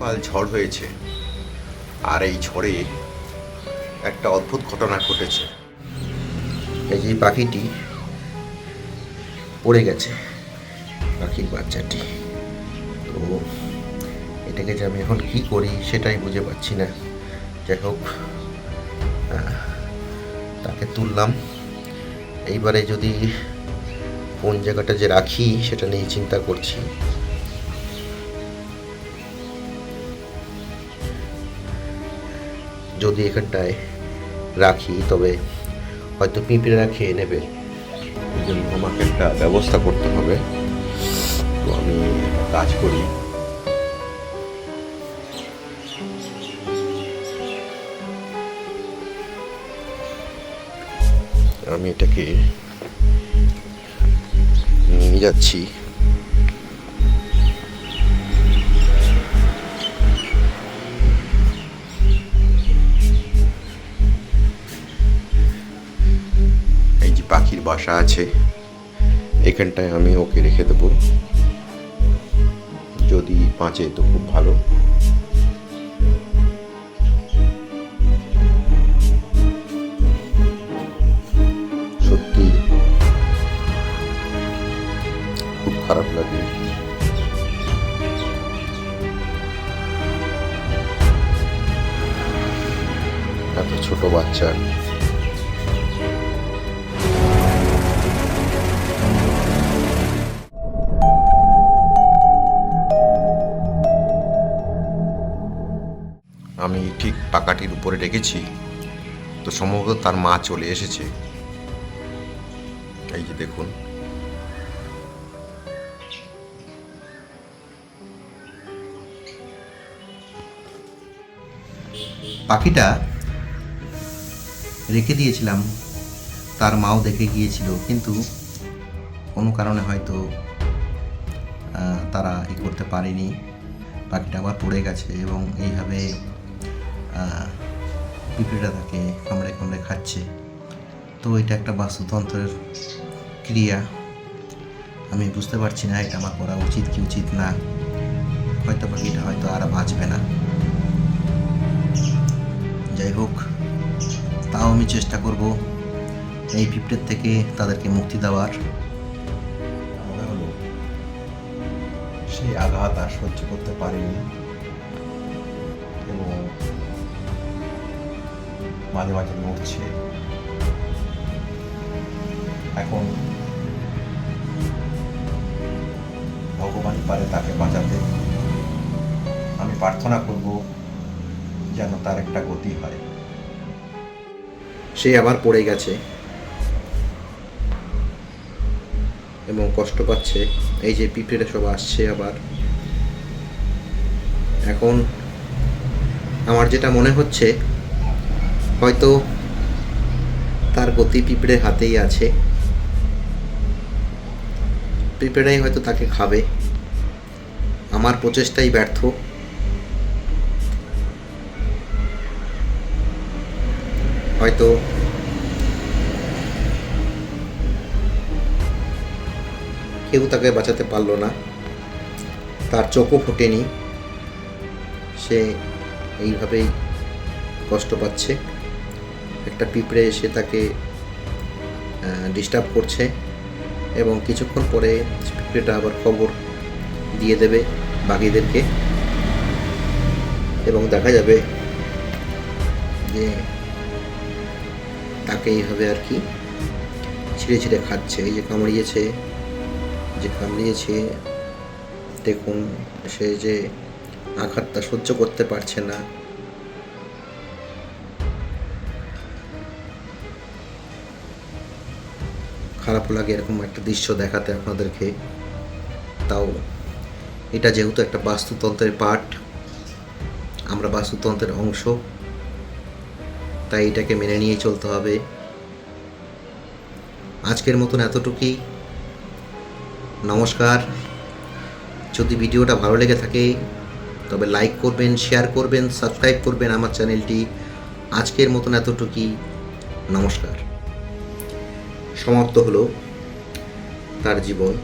কাল ঝড় হয়েছে। আর এই ঝড়ে একটা অদ্ভুত ঘটনা ঘটেছে। এই যে পাখিটি পড়ে গেছে, পাখির বাচ্চাটি। তো এটাকে যে আমি এখন কি করি সেটাই বুঝে পাচ্ছি না। যাই হোক তাকে তুললাম। এইবারে যদি কোন জায়গাটা যে রাখি সেটা নিয়ে চিন্তা করছি। যদি এখানটায় রাখি, তবে হয়তো পিঁপড়েরা খেয়ে নেবে। এই জন্য আমাকে একটা ব্যবস্থা করতে হবে। তো আমি কাজ করি। আমি এটাকে নিয়ে যাচ্ছি। বাসা আছে, এখানটায় আমি ওকে রেখে দেবো। যদি বাঁচে তো খুব ভালো। সত্যি খুব খারাপ লাগে। এত ছোট বাচ্চা। ঠিক পাকাটির উপরে রেখেছি তো সম্ভবত তার মা চলে এসেছে। এই যে দেখুন। পাখিটা রেখে দিয়েছিলাম। তার মাও দেখে গিয়েছিল। কিন্তু কোনো কারণে হয়তো তারা ই করতে পারেনি। পাখিটা আবার পড়ে গেছে এবং এইভাবে আহ, পিঁপড়েটা তাকে কামড়ে কামড়ে খাচ্ছে। তো এটা একটা বাস্তুতন্ত্রের ক্রিয়া। আমি বুঝতে পারছি না এটা আমার করা উচিত কি উচিত না। হয়তো পাখিটা হয়তো আর বাঁচবে না। যাই হোক তাও আমি চেষ্টা করব এই পিঁপড়ের থেকে তাদেরকে মুক্তি দেওয়ার। সেই আঘাত আর সহ্য করতে পারেনি। মাঝে মাঝে নড়ছে। এখন ভগবানই পারে তাকে বাঁচাতে। আমি প্রার্থনা করব যেন তার একটা গতি হয়। সে আবার পড়ে গেছে এবং কষ্ট পাচ্ছে। এই যে পিঁপড়েরা সব আসছে আবার। এখন আমার যেটা মনে হচ্ছে হয়তো তার গতি পিঁপড়ের হাতেই আছে। পিঁপড়াই হয়তো তাকে খাবে। আমার প্রচেষ্টাই ব্যর্থ। হয়তো কেউ তাকে বাঁচাতে পারল না। তার চোখও ফোটেনি। সে এইভাবেই কষ্ট পাচ্ছে। একটা পিঁপড়ে এসে তাকে ডিস্টার্ব করছে এবং কিছুক্ষণ পরে পিঁপড়েটা আবার খবর দিয়ে দেবে বাকিদেরকে এবং দেখা যাবে যে তাকে এইভাবে আর কি ছিঁড়ে ছিঁড়ে খাচ্ছে। এই যে কামড়িয়েছে যে কামড়িয়েছে, দেখুন, সে যে আঘাতটা সহ্য করতে পারছে না। খারাপ লাগে এরকম একটা দৃশ্য দেখাতে আপনাদেরকে। তাও এটা যেহেতু একটা বাস্তুতন্ত্রের পার্ট আমরা বাস্তুতন্ত্রের অংশ, তাই এটাকে মেনে নিয়ে চলতে হবে। আজকের মতন এতটুকুই। নমস্কার। যদি ভিডিওটা ভালো লেগে থাকে, তবে লাইক করবেন, শেয়ার করবেন, সাবস্ক্রাইব করবেন আমার চ্যানেলটি। আজকের মতন এতটুকুই। নমস্কার। সমাপ্ত হলো তার জীবন।